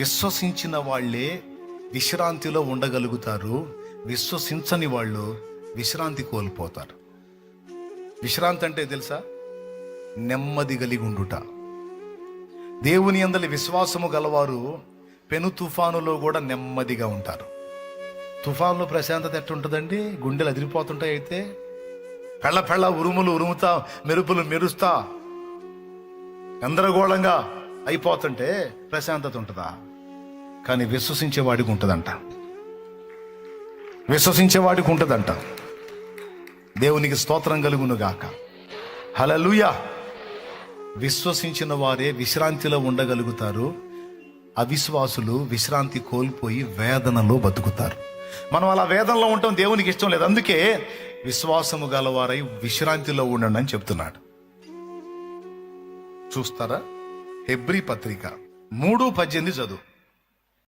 విశ్వసించిన వాళ్ళే విశ్రాంతిలో ఉండగలుగుతారు. విశ్వసించని వాళ్ళు విశ్రాంతి కోల్పోతారు. విశ్రాంతి అంటే తెలుసా? నెమ్మది కలిగి ఉండుట. దేవుని అందలి విశ్వాసము గలవారు పెను తుఫానులో కూడా నెమ్మదిగా ఉంటారు. తుఫాన్లో ప్రశాంతత ఎట్టుంటుందండి? గుండెలు అదిరిపోతుంటాయి అయితే. పెళ్ళ పెళ్ళ ఉరుములు ఉరుముతా మెరుపులు మెరుస్తా గందరగోళంగా అయిపోతుంటే ప్రశాంతత ఉంటుందా? కానీ విశ్వసించే వాడికి ఉంటుందంట విశ్వసించే వాడికి ఉంటుందంట దేవునికి స్తోత్రం కలుగును గాక హలలుయా విశ్వసించిన వారే విశ్రాంతిలో ఉండగలుగుతారు. అవిశ్వాసులు విశ్రాంతి కోల్పోయి వేదనలో బతుకుతారు. మనం అలా వేదనలో ఉండటం దేవునికి ఇష్టం లేదు. అందుకే విశ్వాసము గలవారై విశ్రాంతిలో ఉండండి అని చెప్తున్నాడు. చూస్తారా? హెబ్రీ పత్రిక మూడు పద్దెనిమిది చదువు.